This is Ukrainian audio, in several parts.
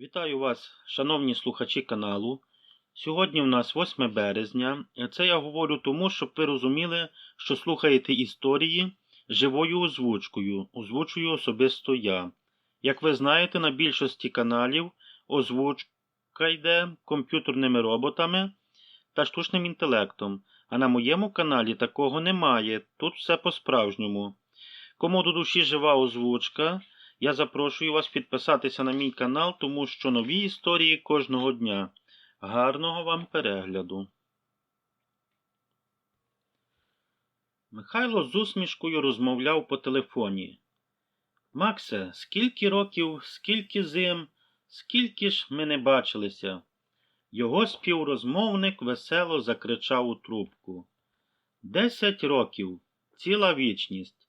Вітаю вас, шановні слухачі каналу. Сьогодні у нас 8 березня. Це я говорю тому, щоб ви розуміли, що слухаєте історії живою озвучкою. Озвучую особисто я. Як ви знаєте, на більшості каналів озвучка йде комп'ютерними роботами та штучним інтелектом. А на моєму каналі такого немає. Тут все по-справжньому. Кому до душі жива озвучка, я запрошую вас підписатися на мій канал, тому що нові історії кожного дня. Гарного вам перегляду. Михайло з усмішкою розмовляв по телефоні. Максе, скільки років, скільки зим, скільки ж ми не бачилися. Його співрозмовник весело закричав у трубку. Десять років, ціла вічність.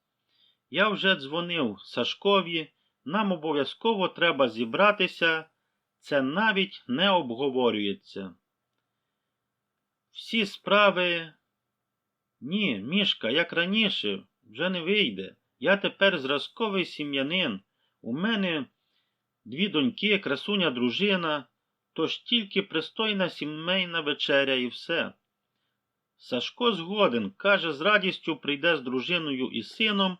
Я вже дзвонив Сашкові, нам обов'язково треба зібратися, це навіть не обговорюється. Всі справи. Ні, мішка, як раніше, вже не вийде. Я тепер зразковий сім'янин. У мене дві доньки, красуня дружина, тож тільки пристойна сімейна вечеря і все. Сашко згоден, каже, з радістю прийде з дружиною і сином.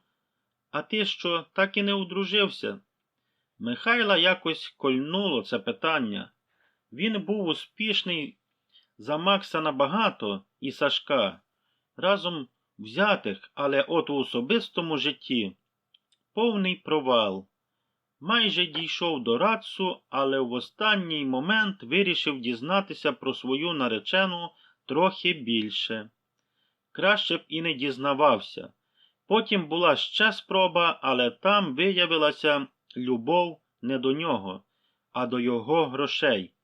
А ти що, так і не одружився? Михайла якось кольнуло це питання. Він був успішний за Макса набагато і Сашка, разом взятих, але от у особистому житті повний провал. Майже дійшов до Рацу, але в останній момент вирішив дізнатися про свою наречену трохи більше. Краще б і не дізнавався. Потім була ще спроба, але там виявилася любов не до нього, а до його грошей.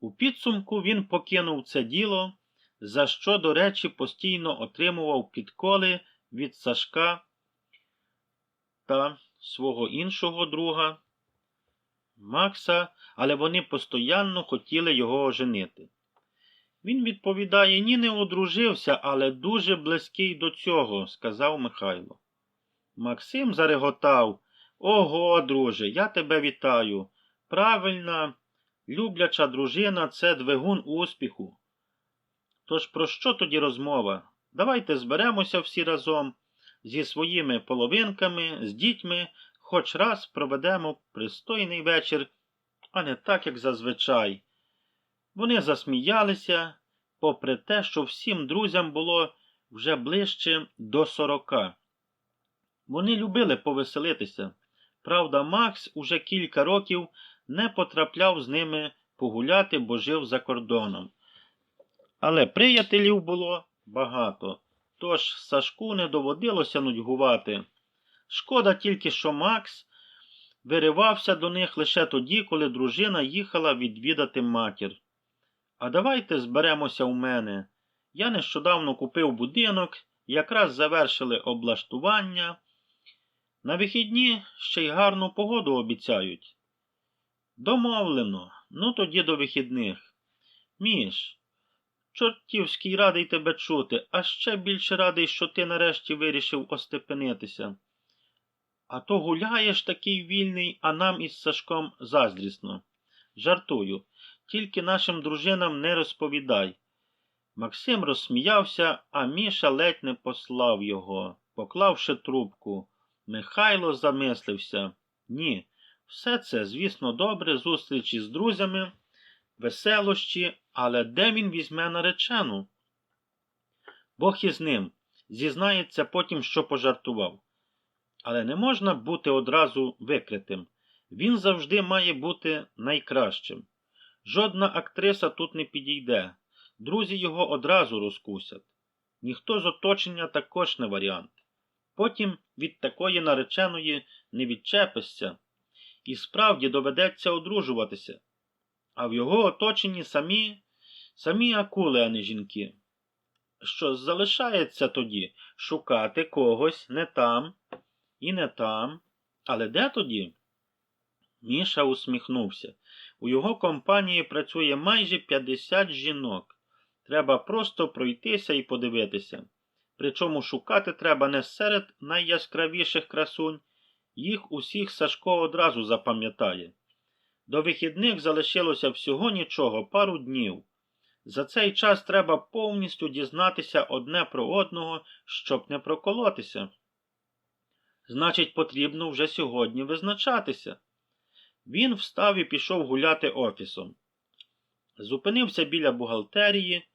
У підсумку він покинув це діло, за що, до речі, постійно отримував підколи від Сашка та свого іншого друга Макса, але вони постоянно хотіли його оженити. Він відповідає, ні, не одружився, але дуже близький до цього, сказав Михайло. Максим зареготав. Ого, друже, я тебе вітаю. Правильна, любляча дружина це двигун успіху. Тож про що тоді розмова? Давайте зберемося всі разом зі своїми половинками, з дітьми, хоч раз проведемо пристойний вечір, а не так, як зазвичай. Вони засміялися, попри те, що всім друзям було вже ближче до сорока. Вони любили повеселитися. Правда, Макс уже кілька років не потрапляв з ними погуляти, бо жив за кордоном. Але приятелів було багато, тож Сашку не доводилося нудьгувати. Шкода тільки, що Макс виривався до них лише тоді, коли дружина їхала відвідати матір. А давайте зберемося у мене. Я нещодавно купив будинок, якраз завершили облаштування. На вихідні ще й гарну погоду обіцяють. Домовлено, ну тоді до вихідних. Міш, чортівський радий тебе чути, а ще більше радий, що ти нарешті вирішив остепенитися. А то гуляєш такий вільний, а нам із Сашком заздрісно. Жартую, тільки нашим дружинам не розповідай. Максим розсміявся, а Міша ледь не послав його, поклавши трубку. Михайло замислився. Ні, все це, звісно, добре, зустрічі з друзями, веселощі, але де він візьме наречену? Бог із ним, зізнається потім, що пожартував. Але не можна бути одразу викритим. Він завжди має бути найкращим. Жодна актриса тут не підійде, друзі його одразу розкусять. Ніхто з оточення також не варіант. Потім від такої нареченої не відчепишся, і справді доведеться одружуватися. А в його оточенні самі, самі акули, а не жінки. Що залишається тоді шукати когось не там і не там. Але де тоді? Міша усміхнувся. У його компанії працює майже 50 жінок. Треба просто пройтися і подивитися. Причому шукати треба не серед найяскравіших красунь, їх усіх Сашко одразу запам'ятає. До вихідних залишилося всього нічого, пару днів. За цей час треба повністю дізнатися одне про одного, щоб не проколотися. Значить, потрібно вже сьогодні визначатися. Він встав і пішов гуляти офісом. Зупинився біля бухгалтерії,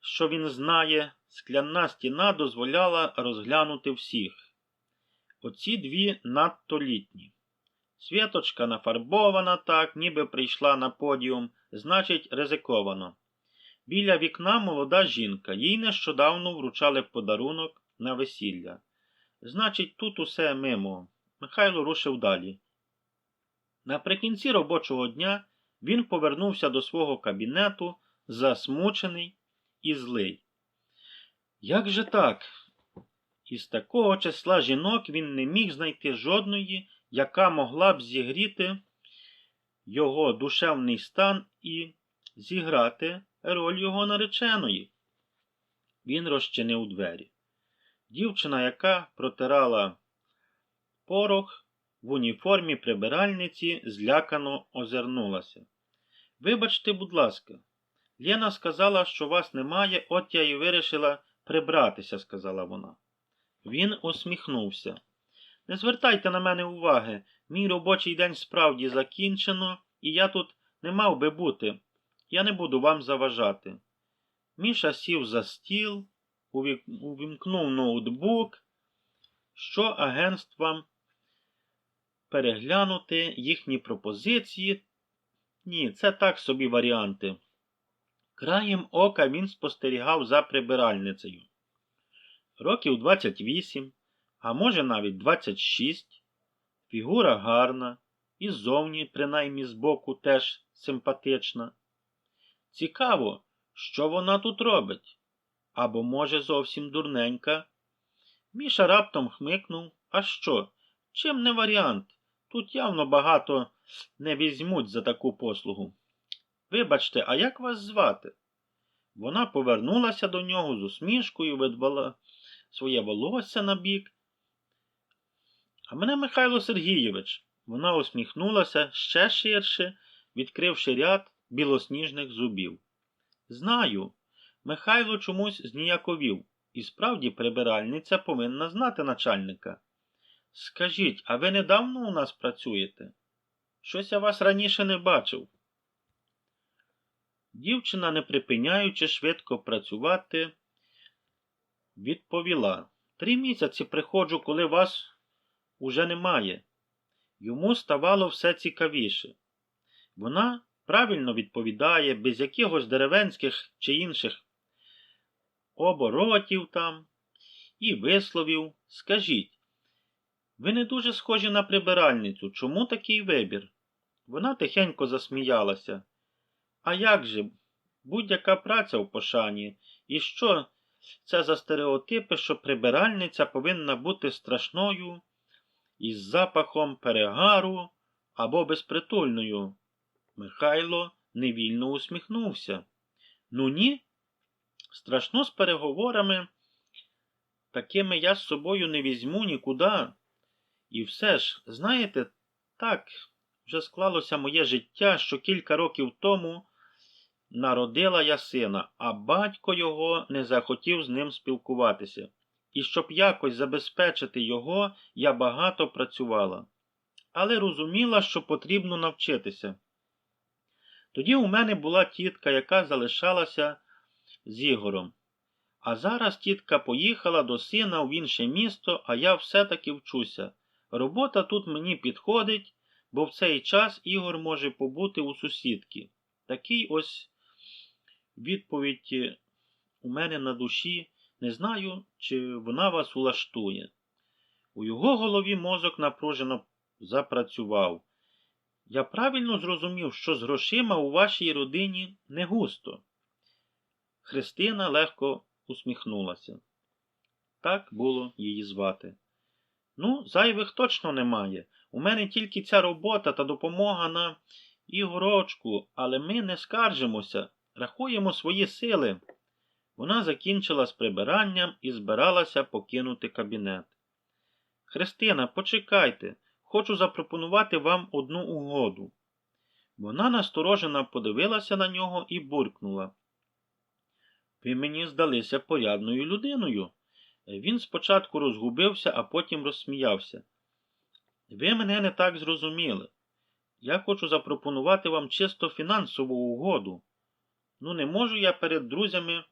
що він знає, скляна стіна дозволяла розглянути всіх. Оці дві надто літні. Світочка нафарбована так, ніби прийшла на подіум, значить, ризиковано. Біля вікна молода жінка, їй нещодавно вручали подарунок на весілля. Значить, тут усе мимо. Михайло рушив далі. Наприкінці робочого дня він повернувся до свого кабінету, засмучений і злий. Як же так? Із такого числа жінок він не міг знайти жодної, яка могла б зігріти його душевний стан і зіграти роль його нареченої. Він розчинив двері. Дівчина, яка протирала порох в уніформі прибиральниці, злякано озирнулася. Вибачте, будь ласка, Лєна сказала, що вас немає, от я і вирішила прибратися, сказала вона. Він усміхнувся. Не звертайте на мене уваги, мій робочий день справді закінчено, і я тут не мав би бути. Я не буду вам заважати. Міша сів за стіл, увімкнув ноутбук, що агентствам переглянути їхні пропозиції. Ні, це так собі варіанти. Краєм ока він спостерігав за прибиральницею. Років 28, а може навіть 26, фігура гарна, і ззовні, принаймні збоку, теж симпатична. Цікаво, що вона тут робить? Або, може, зовсім дурненька. Міша раптом хмикнув. А що? Чим не варіант? Тут явно багато не візьмуть за таку послугу. Вибачте, а як вас звати? Вона повернулася до нього з усмішкою, видвала своє волосся на бік. А мене Михайло Сергійович. Вона усміхнулася ще ширше, відкривши ряд білосніжних зубів. Знаю, Михайло чомусь зніяковів, і справді прибиральниця повинна знати начальника. Скажіть, а ви недавно у нас працюєте? Щось я вас раніше не бачив. Дівчина, не припиняючи швидко працювати, відповіла Три місяці приходжу, коли вас уже немає. Йому ставало все цікавіше. Вона правильно відповідає, без якихось деревенських чи інших оборотів там і висловів. Скажіть, ви не дуже схожі на прибиральницю. Чому такий вибір? Вона тихенько засміялася. А як же? Будь-яка праця в пошані. І що це за стереотипи, що прибиральниця повинна бути страшною із запахом перегару або безпритульною? Михайло невільно усміхнувся. Ну ні, страшно з переговорами. Такими я з собою не візьму нікуди. І все ж, знаєте, так вже склалося моє життя, що кілька років тому народила я сина, а батько його не захотів з ним спілкуватися. І щоб якось забезпечити його, я багато працювала. Але розуміла, що потрібно навчитися. Тоді у мене була тітка, яка залишалася з Ігорем. А зараз тітка поїхала до сина в інше місто, а я все-таки вчуся. Робота тут мені підходить, бо в цей час Ігор може побути у сусідки. Такий ось відповідь у мене на душі. Не знаю, чи вона вас улаштує. У його голові мозок напружено запрацював. Я правильно зрозумів, що з грошима у вашій родині не густо. Христина легко усміхнулася. Так було її звати. Ну, зайвих точно немає. У мене тільки ця робота та допомога на ігорочку, але ми не скаржимося, рахуємо свої сили. Вона закінчила з прибиранням і збиралася покинути кабінет. Христина, почекайте, хочу запропонувати вам одну угоду. Вона насторожено подивилася на нього і буркнула. Ви мені здалися порядною людиною. Він спочатку розгубився, а потім розсміявся. Ви мене не так зрозуміли. Я хочу запропонувати вам чисто фінансову угоду. Ну, не можу я перед друзями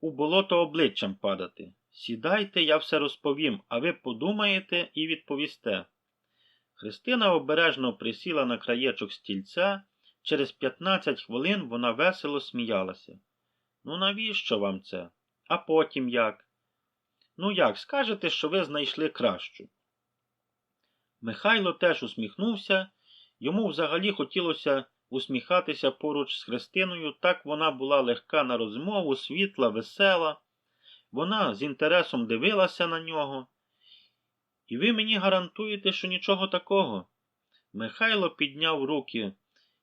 у болото обличчям падати. Сідайте, я все розповім, а ви подумаєте і відповісте. Христина обережно присіла на краєчок стільця. Через 15 хвилин вона весело сміялася. Ну, навіщо вам це? А потім як? Ну як, скажете, що ви знайшли кращу? Михайло теж усміхнувся. Йому взагалі хотілося усміхатися поруч з Христиною, так вона була легка на розмову, світла, весела. Вона з інтересом дивилася на нього. І ви мені гарантуєте, що нічого такого. Михайло підняв руки.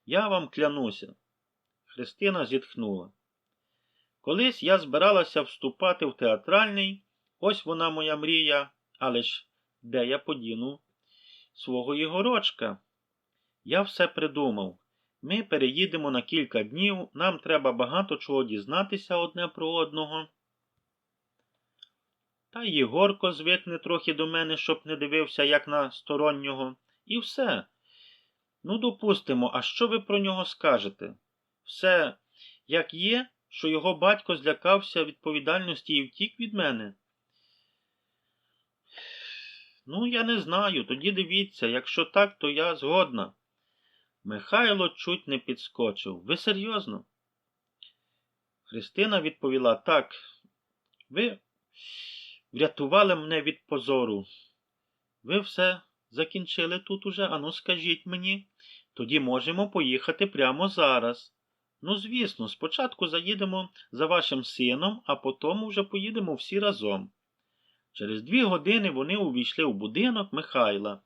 Я вам клянуся. Христина зітхнула. Колись я збиралася вступати в театральний, ось вона моя мрія, але ж де я подіну свого Ігорочка? Я все придумав. Ми переїдемо на кілька днів, нам треба багато чого дізнатися одне про одного. Та Єгорко звикне трохи до мене, щоб не дивився, як на стороннього. І все. Ну, допустимо, а що ви про нього скажете? Все, як є, що його батько злякався відповідальності і втік від мене? Ну, я не знаю. Тоді дивіться, якщо так, то я згодна. Михайло чуть не підскочив. Ви серйозно? Христина відповіла так. Ви врятували мене від позору. Ви все закінчили тут уже, ану скажіть мені. Тоді можемо поїхати прямо зараз. Ну, звісно, спочатку заїдемо за вашим сином, а потім вже поїдемо всі разом. Через дві години вони увійшли в будинок Михайла.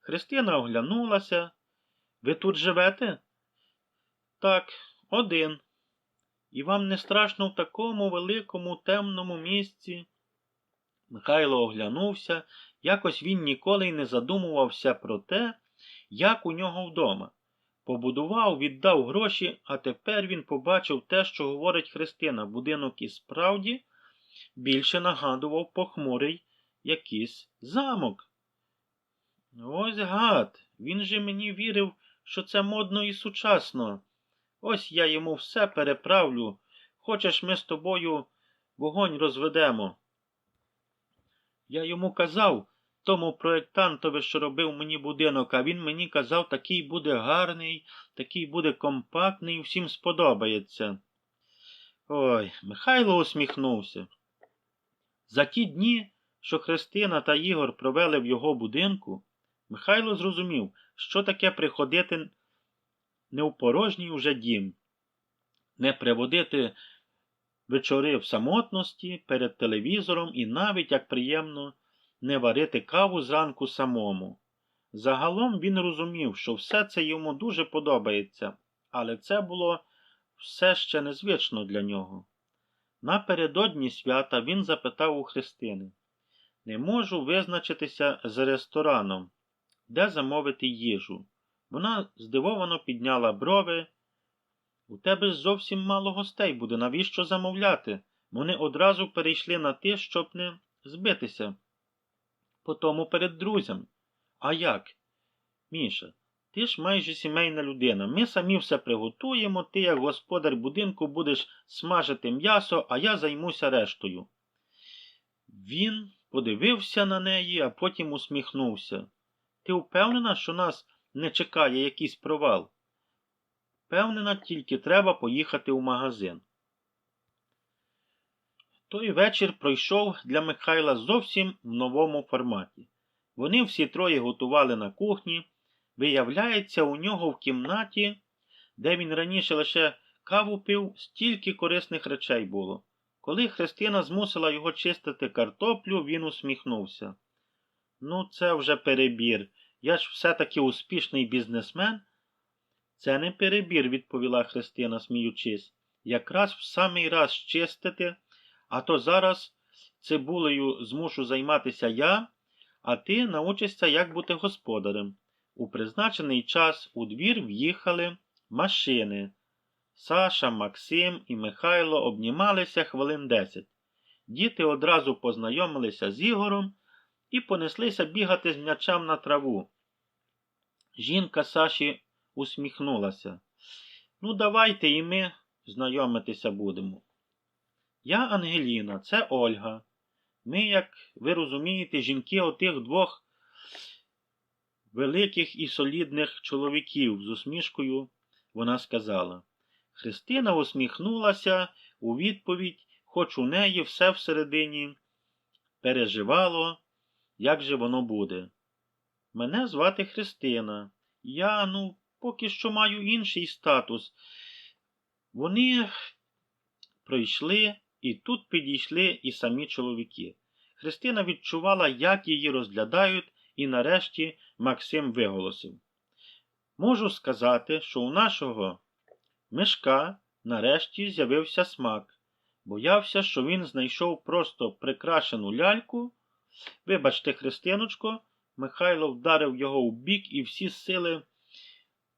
Христина оглянулася. Ви тут живете? Так, один. І вам не страшно в такому великому темному місці? Михайло оглянувся, якось він ніколи й не задумувався про те, як у нього вдома. Побудував, віддав гроші, а тепер він побачив те, що говорить Христина. Будинок і справді більше нагадував похмурий якийсь замок. Ось гад, він же мені вірив, що це модно і сучасно. Ось я йому все переправлю. Хочеш, ми з тобою вогонь розведемо. Я йому казав, тому проєктантові, що робив мені будинок, а він мені казав, такий буде гарний, такий буде компактний, всім сподобається. Ой, Михайло усміхнувся. За ті дні, що Христина та Ігор провели в його будинку, Михайло зрозумів, що таке приходити не в порожній уже дім, не приводити вечори в самотності перед телевізором і навіть як приємно не варити каву зранку самому. Загалом він розумів, що все це йому дуже подобається, але це було все ще незвично для нього. Напередодні свята він запитав у Христини Не можу визначитися з рестораном, де замовити їжу. Вона здивовано підняла брови. У тебе зовсім мало гостей буде, навіщо замовляти? Вони одразу перейшли на те, щоб не збитися. Потому перед друзями. А як? Міша, ти ж майже сімейна людина. Ми самі все приготуємо, ти, як господар будинку, будеш смажити м'ясо, а я займуся рештою. Він подивився на неї, а потім усміхнувся. Ти впевнена, що нас не чекає якийсь провал? Впевнена, тільки треба поїхати в магазин. Той вечір пройшов для Михайла зовсім в новому форматі. Вони всі троє готували на кухні. Виявляється, у нього в кімнаті, де він раніше лише каву пив, стільки корисних речей було. Коли Христина змусила його чистити картоплю, він усміхнувся. Ну, це вже перебір. Я ж все-таки успішний бізнесмен. Це не перебір, відповіла Христина, сміючись. Якраз в самий раз чистити, а то зараз цибулею змушу займатися я, а ти научишся, як бути господарем. У призначений час у двір в'їхали машини. Саша, Максим і Михайло обнімалися хвилин десять. Діти одразу познайомилися з Ігорем і понеслися бігати з м'ячем на траву. Жінка Саші усміхнулася. Ну, давайте і ми знайомитися будемо. Я Ангеліна, це Ольга. Ми, як ви розумієте, жінки отих двох великих і солідних чоловіків з усмішкою вона сказала. Христина усміхнулася у відповідь, хоч у неї все всередині переживало, як же воно буде. Мене звати Христина. Я, ну, поки що маю інший статус. Вони пройшли, і тут підійшли і самі чоловіки. Христина відчувала, як її розглядають, і нарешті Максим виголосив. Можу сказати, що у нашого мешка нарешті з'явився смак. Боявся, що він знайшов просто прикрашену ляльку. Вибачте, Христиночко, Михайло вдарив його у бік і всі сили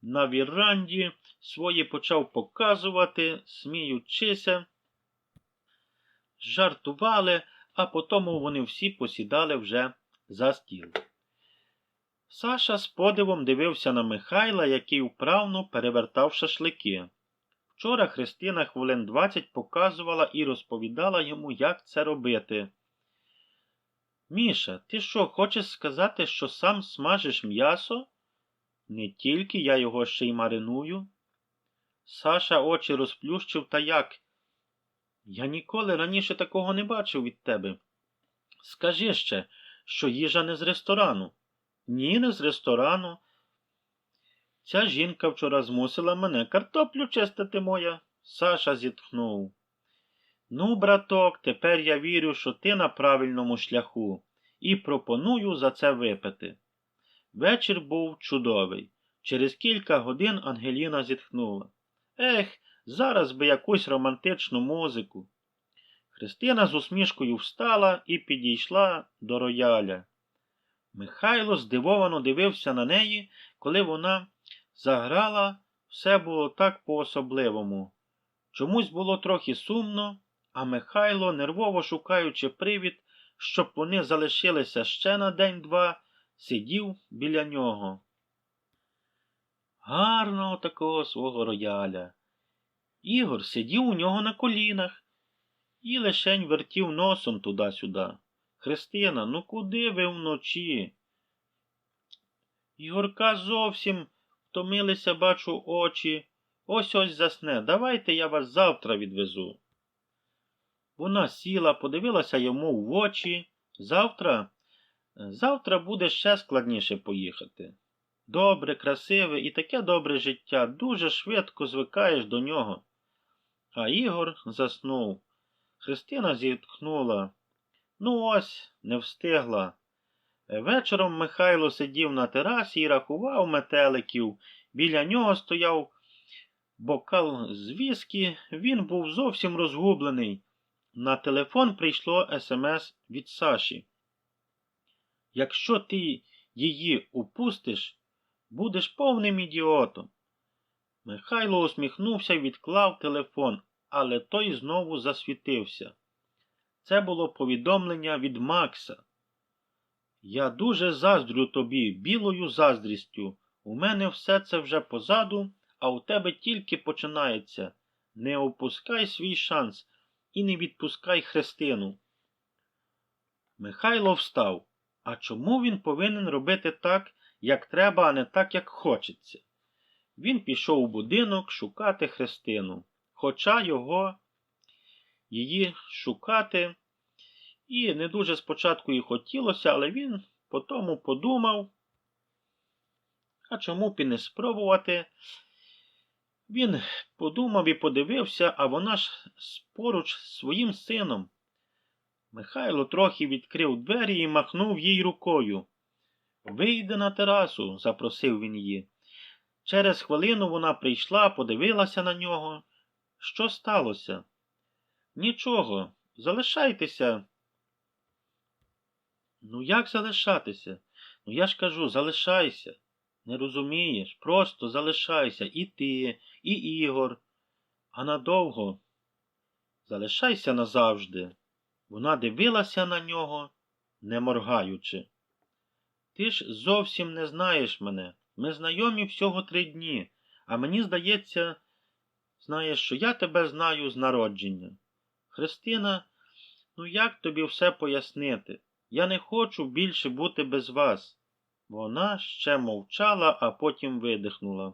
на віранді свої почав показувати, сміючися, жартували, а потім вони всі посідали вже за стіл. Саша з подивом дивився на Михайла, який вправно перевертав шашлики. Вчора Христина хвилин двадцять показувала і розповідала йому, як це робити. Міша, ти що, хочеш сказати, що сам смажиш м'ясо? Не тільки я його ще й мариную. Саша очі розплющив та як. Я ніколи раніше такого не бачив від тебе. Скажи ще, що їжа не з ресторану. Ні, не з ресторану. Ця жінка вчора змусила мене картоплю чистити моя. Саша зітхнув. Ну, браток, тепер я вірю, що ти на правильному шляху, і пропоную за це випити. Вечір був чудовий. Через кілька годин Ангеліна зітхнула. Ех, зараз би якусь романтичну музику. Христина з усмішкою встала і підійшла до рояля. Михайло здивовано дивився на неї, коли вона заграла, все було так по-особливому. Чомусь було трохи сумно, а Михайло, нервово шукаючи привід, щоб вони залишилися ще на день-два, сидів біля нього. Гарного такого свого рояля. Ігор сидів у нього на колінах і лишень вертів носом туди-сюди. Христина, ну куди ви вночі? Ігорка зовсім втомилися, бачу, очі. Ось ось засне. Давайте я вас завтра відвезу. Вона сіла, подивилася йому в очі. Завтра, завтра буде ще складніше поїхати. Добре, красиве і таке добре життя, дуже швидко звикаєш до нього. А Ігор заснув. Христина зітхнула. Ну ось, не встигла. Вечором Михайло сидів на терасі і рахував метеликів. Біля нього стояв бокал з віскі. Він був зовсім розгублений. На телефон прийшло смс від Саші. Якщо ти її упустиш, будеш повним ідіотом. Михайло усміхнувся і відклав телефон, але той знову засвітився. Це було повідомлення від Макса. Я дуже заздрю тобі, білою заздрістю. У мене все це вже позаду, а у тебе тільки починається. Не опускай свій шанс і не відпускай Христину. Михайло встав. А чому він повинен робити так, як треба, а не так, як хочеться? Він пішов у будинок шукати Христину, хоча його її шукати і не дуже спочатку і хотілося, але він потому подумав, а чому б і не спробувати? Він подумав і подивився, а вона ж поруч з своїм сином. Михайло трохи відкрив двері і махнув їй рукою. Вийди на терасу, запросив він її. Через хвилину вона прийшла, подивилася на нього. Що сталося? Нічого, залишайтеся. Ну, як залишатися? Ну, я ж кажу, залишайся. Не розумієш? Просто залишайся і ти, і Ігор. А надовго залишайся назавжди. Вона дивилася на нього, не моргаючи. Ти ж зовсім не знаєш мене. Ми знайомі всього три дні, а мені здається, знаєш, що я тебе знаю з народження. Христина, ну як тобі все пояснити? Я не хочу більше бути без вас. Вона ще мовчала, а потім видихнула.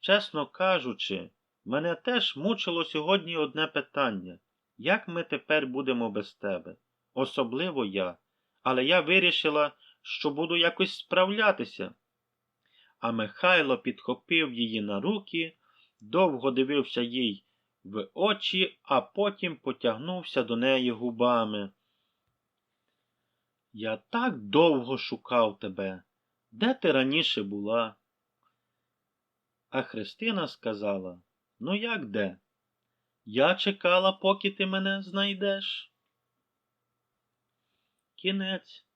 Чесно кажучи, мене теж мучило сьогодні одне питання як ми тепер будемо без тебе? Особливо я. Але я вирішила, що буду якось справлятися. А Михайло підхопив її на руки, довго дивився їй в очі, а потім потягнувся до неї губами. Я так довго шукав тебе. Де ти раніше була? А Христина сказала, ну як де? Я чекала, поки ти мене знайдеш. Кінець.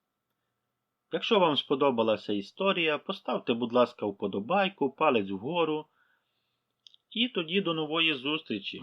Якщо вам сподобалася історія, поставте, будь ласка, вподобайку, палець вгору. І тоді до нової зустрічі.